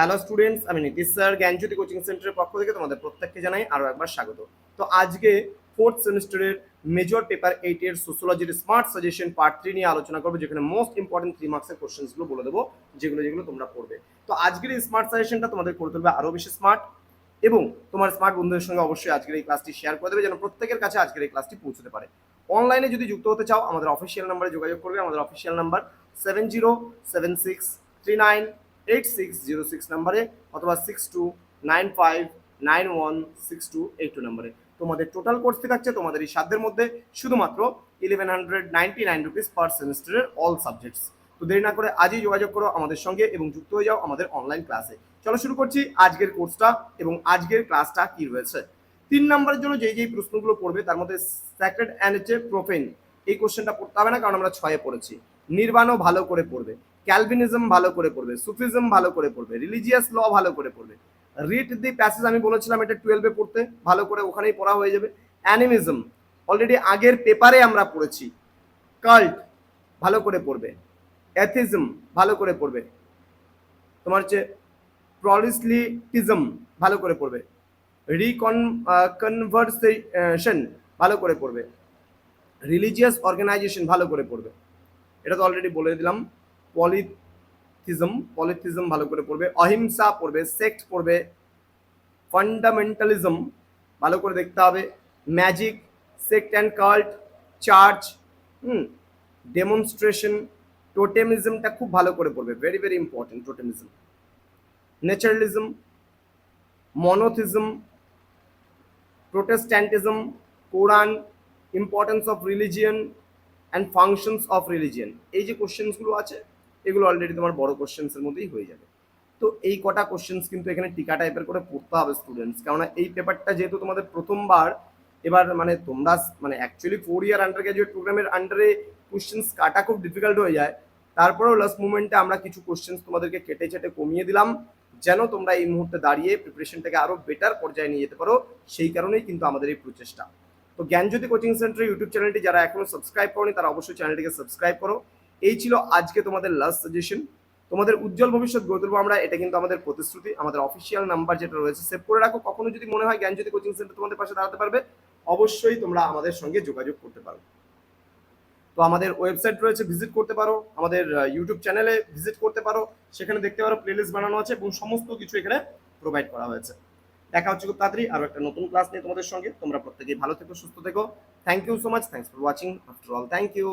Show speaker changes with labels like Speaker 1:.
Speaker 1: Hello students আমি Nitish sir, জ্ঞানজ্যোতি coaching সেন্টারের পক্ষ থেকে তোমাদের প্রত্যেককে জানাই আরও একবার স্বাগত। তো আজকে ফোর্থ সেমিস্টারের মেজর পেপার এইট এর সোশ্যোলজির স্মার্ট সাজেশন পার্ট থ্রি নিয়ে আলোচনা করব, যেখানে মোস্ট ইম্পর্টেন্ট থ্রি মার্কসের কোশ্চেন্সগুলো বলে দেবো, যেগুলো যেগুলো তোমরা পড়বে। তো আজকের এই স্মার্ট সাজেশনটা তোমাদের করে তুলবে আরও বেশি স্মার্ট এবং তোমার স্মার্ট বন্ধুদের সঙ্গে অবশ্যই আজকের এই ক্লাসটি শেয়ার করে দেবে, যেন প্রত্যেকের কাছে আজকের এই ক্লাসটি পৌঁছতে পারে। অনলাইনে যদি যুক্ত হতে চাও, আমাদের অফিসিয়াল নাম্বারে যোগাযোগ করবে, আমাদের official number seven zero seven six three nine eight six zero six নাম্বারে অথবা six two nine five nine one six two eight two নাম্বারে। তোমাদের টোটাল কোর্স ফি থাকছে তোমাদের এই সাধ্যের মধ্যে শুধুমাত্র eleven hundred ninety nine rupees per সেমিস্টারের অল সাবজেক্টস তো দেরি না করে আজই যোগাযোগ করো আমাদের সঙ্গে এবং যুক্ত হয়ে যাও আমাদের অনলাইন ক্লাসে চলো শুরু করছি আজকের কোর্সটা এবং আজকের ক্লাসটা কি রয়েছে। তিন নম্বরের জন্য যেই যেই প্রশ্নগুলো পড়বে তার মধ্যে স্যাক্রেড অ্যান্ড হচ্ছে প্রোফেন এই কোশ্চেনটা পড়তে হবে না কারণ আমরা ছয়ে পড়েছি। নির্বাণও ভালো করে পড়বে। ক্যালভিনিজম ভালো করে পড়বে সুফিজম ভালো করে পড়বে রিলিজিয়াস ল ভালো করে পড়বে। রিড দি প্যাসেজ আমি বলেছিলাম এটা টুয়েলভে পড়তে, ভালো করে ওখানেই পড়া হয়ে যাবে। অ্যানিমিজম অলরেডি আগের পেপারে আমরা পড়েছি। কাল্ট ভালো করে পড়বে। অ্যাথিজম ভালো করে পড়বে। তোমার হচ্ছে প্রলিসলিটিজম ভালো করে পড়বে। রিকন কনভার্সেশন ভালো করে পড়বে। রিলিজিয়াস অর্গানাইজেশন ভালো করে পড়বে। এটা তো অলরেডি বলে দিলাম। পলিথিজম পলিথিজম ভালো করে পড়বে, অহিংসা পড়বে সেক্ট পড়বে ফান্ডামেন্টালিজম ভালো করে দেখতে হবে magic sect and cult church hmm demonstration টোটেমিজমটা খুব ভালো করে পড়বে very very important totemism naturalism monotheism protestantism Quran importance of religion and functions of religion এই যে কোশ্চেন্সগুলো আছে এগুলো অলরেডি তোমার বড় কোশ্চেন্সের মধ্যেই হয়ে যাবে। তো এই কটা কোশ্চেন্স কিন্তু এখানে টিকা টাইপের করে পড়তে হবে স্টুডেন্টস কেননা এই পেপারটা যেহেতু তোমাদের প্রথমবার, এবার মানে তোমরা মানে actually four year undergraduate প্রোগ্রামের আন্ডারে কোশ্চেন্স কাটা খুব ডিফিকাল্ট হয়ে যায়। তারপরেও লাস্ট মুমেন্টে আমরা কিছু কোশ্চেন্স তোমাদেরকে কেটে চেটে কমিয়ে দিলাম, যেন তোমরা এই মুহূর্তে দাঁড়িয়ে প্রিপারেশনটাকে আরও বেটার পর্যায়ে নিয়ে যেতে পারো, সেই কারণেই কিন্তু আমাদের এই প্রচেষ্টা। তো জ্ঞানজ্যোতি কোচিং সেন্টার ইউটিউব চ্যানেলটি যারা এখনও সাবস্ক্রাইব করনি, তারা অবশ্যই চ্যানেলটিকে সাবস্ক্রাইব করো। এই ছিল আজকে তোমাদের লাস্ট সাজেশন তোমাদের উজ্জ্বল ভবিষ্যৎ গড়ে তুলবো আমরা, এটা কিন্তু আমাদের প্রতিশ্রুতি, আমাদের অফিসিয়াল নাম্বার যেটা রয়েছে সেভ করে রাখো। কখনো যদি মনে হয় জ্ঞানজ্যোতি কোচিং সেন্টার তোমাদের পাশে দাঁড়াতে পারবে, অবশ্যই তোমরা আমাদের সঙ্গে যোগাযোগ করতে পারো। তো আমাদের ওয়েবসাইট রয়েছে ভিজিট করতে পারো, আমাদের ইউটিউব চ্যানেলে ভিজিট করতে পারো, সেখানে দেখতে পারো প্লেলিস্ট বানানো আছে এবং সমস্ত কিছু এখানে প্রোভাইড করা হয়েছে। দেখা হচ্ছে খুব তাড়াতাড়ি আরও একটা নতুন ক্লাস নিয়ে তোমাদের সঙ্গে। তোমরা প্রত্যেকেই ভালো থেকো, সুস্থ থেকো। Thank you so much thanks for watching after all thank you